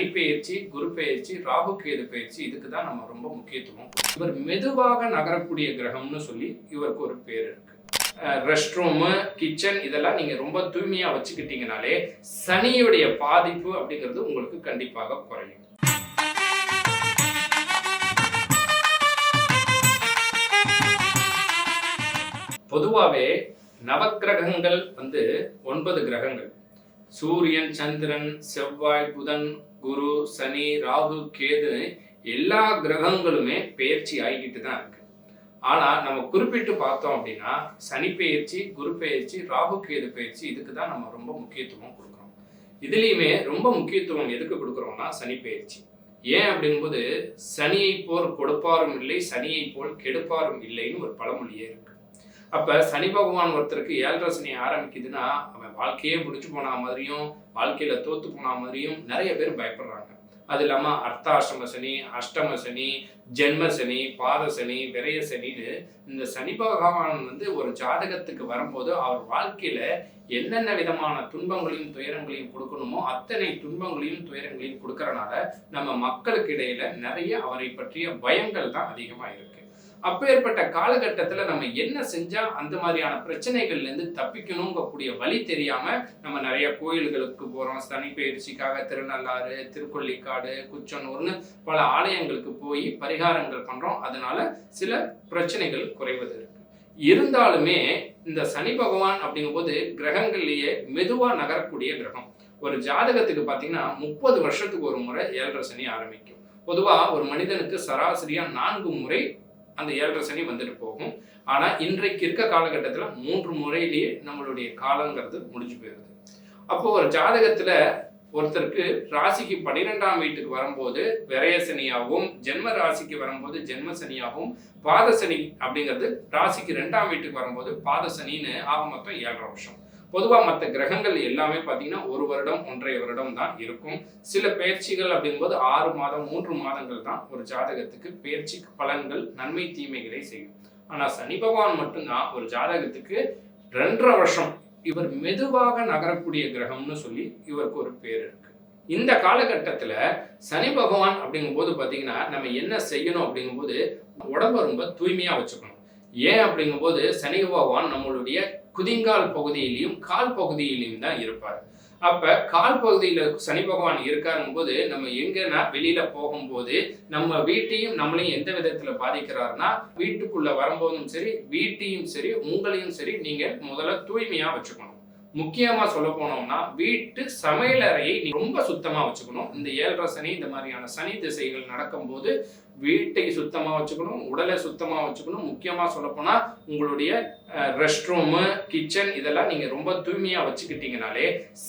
சனி பெயர்ச்சி குரு பெயர்ச்சி ராகு கேது பெயர்ச்சி இதுக்கு தான் நம்ம ரொம்ப முக்கியத்துவம் இவர் மெதுவாக நகரக்கூடிய கிரகம்னு சொல்லி இவருக்கு ஒரு பேர் இருக்கு. ரெஸ்ட் ரூமு கிச்சன் இதெல்லாம் நீங்க ரொம்ப தூய்மையா வச்சுக்கிட்டீங்கனாலே சனியுடைய பாதிப்பு அப்படிங்கிறது உங்களுக்கு கண்டிப்பாக குறையும். பொதுவாகவே நவக்கிரகங்கள் வந்து ஒன்பது கிரகங்கள். சூரியன் சந்திரன் செவ்வாய் புதன் குரு சனி ராகு கேது எல்லா கிரகங்களுமே பெயர்ச்சி ஆகிக்கிட்டு தான் இருக்கு. ஆனா நம்ம குறிப்பிட்டு பார்த்தோம் அப்படின்னா சனி பெயர்ச்சி குரு பெயர்ச்சி ராகு கேது பெயர்ச்சி இதுக்கு தான் நம்ம ரொம்ப முக்கியத்துவம் கொடுக்குறோம். இதுலேயுமே ரொம்ப முக்கியத்துவம் எதுக்கு கொடுக்குறோம்னா சனி பெயர்ச்சி ஏன் அப்படிங்கும்போது சனியை போல் கொடுப்பாரும் இல்லை சனியை போல் கெடுப்பாரும் இல்லைன்னு ஒரு பழமொழியே இருக்கு. அப்போ சனி பகவான் ஒருத்தருக்கு ஏழரை சனி ஆரம்பிக்குதுன்னா அவன் வாழ்க்கையே முடிச்சு போன மாதிரியும் வாழ்க்கையில தோத்து போன மாதிரியும் நிறைய பேர் பயப்படுறாங்க. அது இல்லாம அர்த்தாஷ்டம சனி அஷ்டம சனி ஜென்ம சனி பாத சனி விரைய சனின்னு இந்த சனி பகவான் வந்து ஒரு ஜாதகத்துக்கு வரும்போது அவர் வாழ்க்கையில என்னென்ன விதமான துன்பங்களையும் துயரங்களையும் கொடுக்கணுமோ அத்தனை துன்பங்களையும் துயரங்களையும் கொடுக்கறனால நம்ம மக்களுக்கு இடையில நிறைய அவரை பற்றிய பயங்கள் தான் அதிகமா இருக்கு. அப்பேற்பட்ட காலகட்டத்தில் நம்ம என்ன செஞ்சால் அந்த மாதிரியான பிரச்சனைகள்லேருந்து தப்பிக்கணுங்கக்கூடிய வழி தெரியாமல் நம்ம நிறைய கோயில்களுக்கு போகிறோம் சனிப்பயிற்சிக்காக திருநள்ளாறு திருக்கொள்ளிக்காடு குச்சனூர்னு பல ஆலயங்களுக்கு போய் பரிகாரங்கள் பண்ணுறோம் அதனால சில பிரச்சனைகள் குறைவது இருக்கு. இருந்தாலுமே இந்த சனி பகவான் அப்படிங்கும்போது கிரகங்கள்லேயே மெதுவாக நகரக்கூடிய கிரகம். ஒரு ஜாதகத்துக்கு பார்த்தீங்கன்னா முப்பது வருஷத்துக்கு ஒரு முறை ஏழரை சனி ஆரம்பிக்கும். பொதுவாக ஒரு மனிதனுக்கு சராசரியாக நான்கு முறை அந்த ஏழரை சனி வந்துட்டு போகும். ஆனால் இன்றைக்கு இருக்க காலகட்டத்தில் மூன்று முறையிலேயே நம்மளுடைய காலங்கிறது முடிஞ்சு போயிடுது அப்போ ஒரு ஜாதகத்தில் ஒருத்தருக்கு ராசிக்கு பன்னிரெண்டாம் வீட்டுக்கு வரும்போது விரய சனியாகவும் ஜென்ம ராசிக்கு வரும்போது ஜென்ம சனியாகவும் பாதசனி அப்படிங்கிறது ராசிக்கு ரெண்டாம் வீட்டுக்கு வரும்போது பாதசனின்னு ஆக மொத்தம் ஏழரை வருஷம். பொதுவாக மற்ற கிரகங்கள் எல்லாமே பார்த்தீங்கன்னா ஒரு வருடம் ஒன்றரை வருடம் தான் இருக்கும். சில பயிற்சிகள் அப்படிங்கும்போது ஆறு மாதம் மூன்று மாதங்கள் தான் ஒரு ஜாதகத்துக்கு பயிற்சி பலன்கள் நன்மை தீமைகளை செய்யும். ஆனால் சனி பகவான் மட்டும்தான் ஒரு ஜாதகத்துக்கு ரெண்டரை வருஷம் இவர் மெதுவாக நகரக்கூடிய கிரகம்னு சொல்லி இவருக்கு ஒரு பேர் இருக்கு. இந்த காலகட்டத்தில் சனி பகவான் அப்படிங்கும்போது பார்த்தீங்கன்னா நம்ம என்ன செய்யணும் அப்படிங்கும்போது உடம்ப ரொம்ப தூய்மையாக வச்சுக்கணும். ஏன் அப்படிங்கும்போது சனி பகவான் நம்மளுடைய குதிங்கால் பகுதியிலையும் கால் பகுதியிலையும் தான் இருப்பார். அப்ப கால் பகுதியில சனி பகவான் இருக்காருங்கும் போது நம்ம எங்கன்னா வெளியில போகும்போது நம்ம வீட்டையும் நம்மளையும் எந்த விதத்துல பாதிக்கிறாருன்னா வீட்டுக்குள்ள வரும்போதும் சரி வீட்டையும் சரி உங்களையும் சரி நீங்க முதல்ல தூய்மையா வச்சுக்கணும். முக்கியமா சொல்ல போனோம்னா வீட்டு சமையலறையை நீ ரொம்ப சுத்தமா வச்சுக்கணும். இந்த ஏழரை சனி இந்த மாதிரியான சனி திசைகள் நடக்கும்போது வீட்டை சுத்தமா வச்சுக்கணும் உடலை சுத்தமா வச்சுக்கணும். முக்கியமா சொல்ல போனா உங்களுடைய ரெஸ்ட் ரூமு கிச்சன் இதெல்லாம் நீங்க ரொம்ப தூய்மையா வச்சுக்கிட்டீங்கனாலே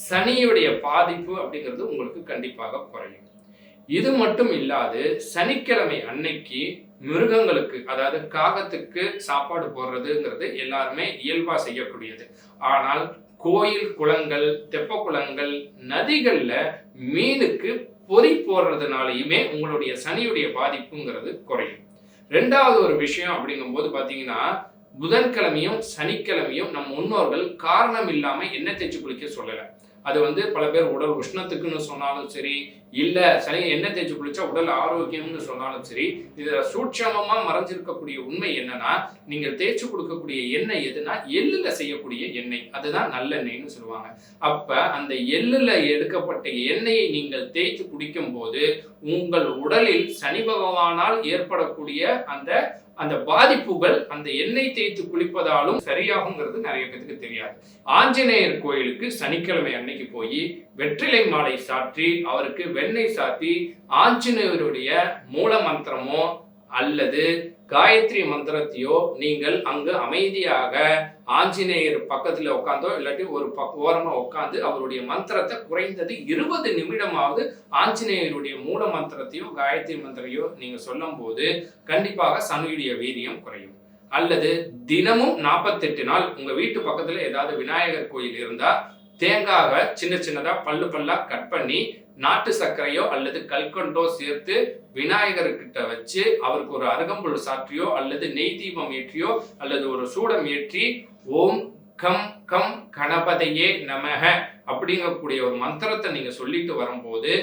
சனியுடைய பாதிப்பு அப்படிங்கிறது உங்களுக்கு கண்டிப்பாக குறையும். இது மட்டும் இல்லாது சனிக்கிழமை அன்னைக்கு மிருகங்களுக்கு அதாவது காகத்துக்கு சாப்பாடு போடுறதுங்கிறது எல்லாருமே இயல்பா செய்யக்கூடியது. ஆனால் கோயில் குளங்கள் தெப்ப குளங்கள் நதிகளில் மீனுக்கு பொறி போடுறதுனாலையுமே உங்களுடைய சனியுடைய பாதிப்புங்கிறது குறையும். ரெண்டாவது ஒரு விஷயம் அப்படிங்கும்போது பார்த்தீங்கன்னா புதன்கிழமையும் சனிக்கிழமையும் நம் முன்னோர்கள் காரணம் இல்லாமல் எண்ணெய் தேய்ச்சி குளிக்க சொல்லலை. அது வந்து பல பேர் உடல் உஷ்ணத்துக்குன்னு சொன்னாலும் சரி இல்லை சனி எண்ணெய் தேய்ச்சி குளிச்சா உடல் ஆரோக்கியம்னு சொன்னாலும் சரி இதில் சூட்சமமாக மறைஞ்சிருக்கக்கூடிய உண்மை என்னன்னா நீங்கள் தேய்ச்சி கொடுக்கக்கூடிய எண்ணெய் எதுனா எள்ளில் செய்யக்கூடிய எண்ணெய். அதுதான் நல்லெண்ணெய்னு சொல்லுவாங்க. அப்போ அந்த எள்ளில் எடுக்கப்பட்ட எண்ணெயை நீங்கள் தேய்த்து குடிக்கும் போது உங்கள் உடலில் சனி பகவானால் ஏற்படக்கூடிய அந்த அந்த பாதிப்புகள் அந்த எண்ணெய் தேய்த்து குளிப்பதாலும் சரியாகுங்கிறது நிறைய பேருக்கு தெரியாது. ஆஞ்சநேயர் கோயிலுக்கு சனிக்கிழமை அன்னைக்கு போய் வெற்றிலை மாலை சாற்றி அவருக்கு வெண்ணெய் சாத்தி ஆஞ்சநேயருடைய மூல மந்திரமோ அல்லது காயத்ரி மந்திரத்தையோ நீங்கள் அங்கு அமைதியாக ஆஞ்சநேயர் பக்கத்தில் உட்காந்தோ இல்லாட்டி ஒரு பக் ஓரமாக உட்காந்து அவருடைய மந்திரத்தை குறைந்தது இருபது நிமிடமாவது ஆஞ்சநேயருடைய மூல மந்திரத்தையோ காயத்ரி மந்திரையோ நீங்கள் சொல்லும் போது கண்டிப்பாக சனியுடைய வீரியம் குறையும். அல்லது தினமும் நாற்பத்தெட்டு நாள் உங்கள் வீட்டு பக்கத்தில் ஏதாவது விநாயகர் கோயில் இருந்தால் தேங்காவை சின்ன சின்னதாக பல்லு பல்லாக கட் பண்ணி நாட்டு சர்க்கரையோ அல்லது கல்கண்டோ சேர்த்து விநாயகர்கிட்ட வச்சு அவருக்கு ஒரு அருகம்புல் சாற்றியோ அல்லது நெய் தீபம் ஏற்றியோ அல்லது ஒரு சூடம் ஏற்றி ஓம் கம் கம் கணபதையே நமக அப்படிங்கக்கூடிய ஒரு மந்திரத்தை நீங்க சொல்லிட்டு வரும்போது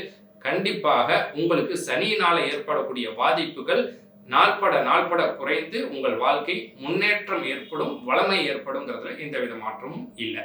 கண்டிப்பாக உங்களுக்கு சனியினால ஏற்படக்கூடிய பாதிப்புகள் நாள்பட நாள்பட குறைந்து உங்கள் வாழ்க்கை முன்னேற்றம் ஏற்படும் வளமை ஏற்படுங்கிறதுல எந்தவித மாற்றமும் இல்லை.